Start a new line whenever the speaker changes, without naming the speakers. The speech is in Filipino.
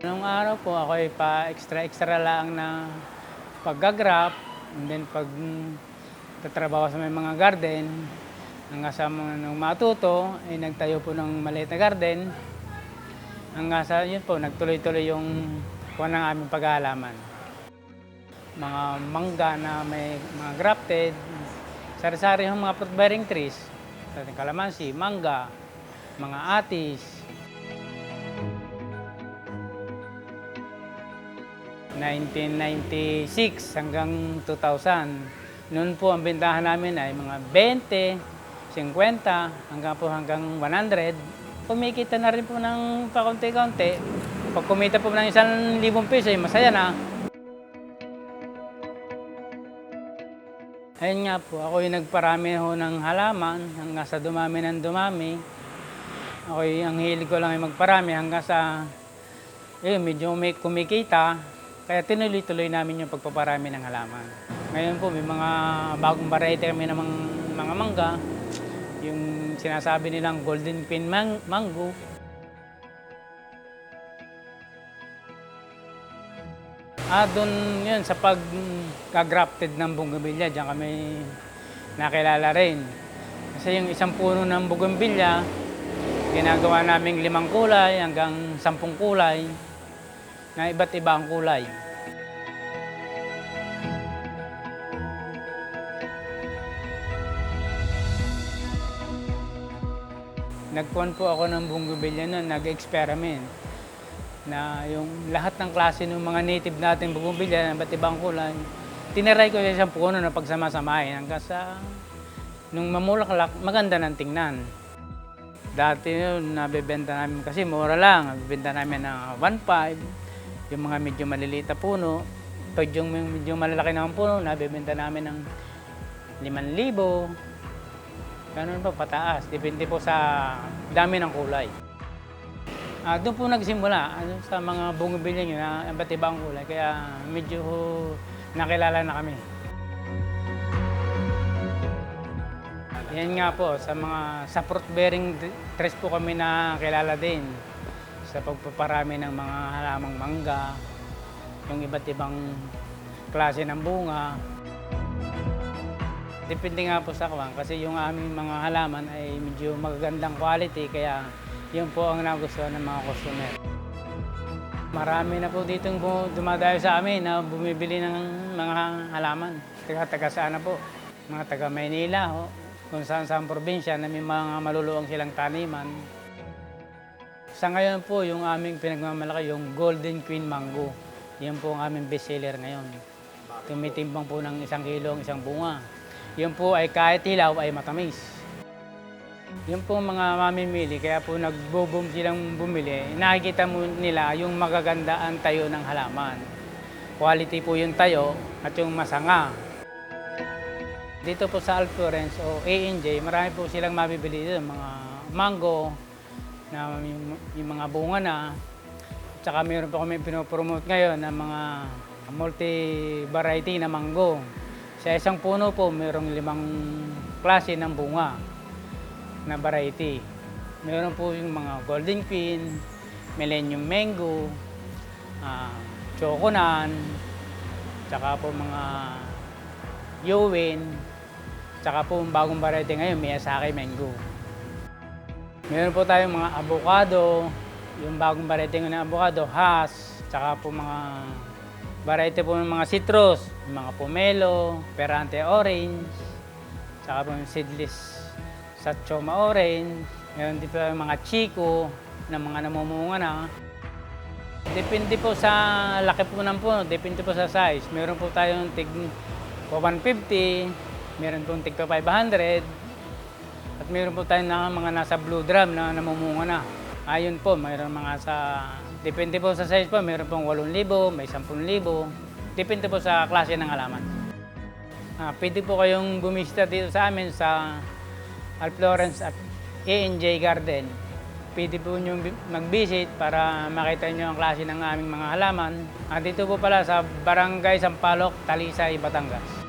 Nung araw po, ako ay pa extra-extra lang na paggagrap, and then pag tatrabaho sa may mga garden, hanggang sa mga nung matuto, ay nagtayo po ng maliit na garden. Hanggang sa yun po, nagtuloy-tuloy yung kuha ng aming pag-aalaman. Mga mangga na may mga grafted, sari-sari yung mga fruit-bearing trees, kalamansi, mangga, mga atis, 1996 hanggang 2000. Noon po ang bentahan namin ay mga 20, 50, hanggang po hanggang 100. Kumikita na rin po ng pakunti-kunti. Pag kumita po ng isang libong piso, ay masaya na. Ayun nga po, ako yung nagparami ho ng halaman hanggang sa dumami ng dumami. Ako yung ang hilig ko lang ay magparami hanggang sa eh, medyo may kumikita. Kaya tinuloy-tuloy namin yung pagpaparami ng halaman. Ngayon po, may mga bagong variety kami ng mga, mangga. Yung sinasabi nilang golden pin mang- mango. Ah, doon yun, sa pag-grafted ng bougainvillea, diyan kami nakilala rin. Kasi yung isang puno ng bougainvillea, ginagawa naming limang kulay hanggang sampung kulay na iba't iba ang kulay. Nagkuhan po ako ng bougainvillea noon, nag-experiment na yung lahat ng klase ng mga native nating bougainvillea, iba't ibang kulay, tiniray ko sa isang puno na pagsama-samahin hanggang sa nung mamulaklak, maganda ng tingnan. Dati yun, nabibenta namin kasi mura lang. Nabibenta namin ng 1.5, yung mga medyo maliliit na puno. Pag yung medyo malalaki na puno, nabibenta namin ng 5,000. Ganun pa, pataas. Depende po sa dami ng kulay. Ah, doon po nagsimula ano, sa mga bungabili nyo na iba't ibang kulay. Kaya medyo nakilala na kami. Yan nga po, sa mga sa fruit bearing trees po kami na kilala din sa pagpaparami ng mga halamang mangga, yung iba't ibang klase ng bunga. Depende nga po sa kwan kasi yung aming mga halaman ay medyo magagandang quality kaya yun po ang nagustuhan ng mga customer. Marami na po dito dumadayo sa amin na bumibili ng mga halaman. Taga-taga saan na po? Mga taga Maynila, ho. kung saan saan probinsya na may mga maluluwang silang taniman. Sa ngayon po, yung aming pinagmamalaki, yung Golden Queen Mango. Yan po ang aming bestseller ngayon. Tumitimbang po ng isang kilo ang isang bunga. Yan po ay kahit hilaw ay matamis. Yung po mga mamimili, kaya po nagbo-boom silang bumili, nakikita mo nila yung magagandaan tayo ng halaman. Quality po yung tayo at yung masanga. Dito po sa Alflorence o A&J, marami po silang mabibili dito, mga mango, na yung, mga bunga na. Tsaka meron po kami pinopromote ngayon ng mga multi-variety na mango. Sa isang puno po, mayroong limang klase ng bunga na variety. Meron po yung mga golden queen, millennium mango, uh, choconan, tsaka po mga yowin, tsaka po yung bagong variety ngayon, Miyazaki mango. Meron po tayong mga avocado, yung bagong variety ng avocado, has, tsaka po mga variety po ng mga citrus, mga pomelo, perante orange, tsaka po yung seedless Satchoma orange, meron din po yung mga chico na mga namumunga na. Depende po sa laki po ng puno, depende po sa size. Meron po tayong tig po 150, meron po tig pa 500, at meron po tayong na mga nasa blue drum na namumunga na. Ayun po, meron mga sa, depende po sa size po, meron pong 8,000, may 10,000. Depende po sa klase ng halaman. Ah, pwede po kayong bumisita dito sa amin sa Alflorence at A&J Garden. Pwede po nyo mag-visit para makita nyo ang klase ng aming mga halaman. At dito po pala sa Barangay Sampaloc, Talisay, Batangas.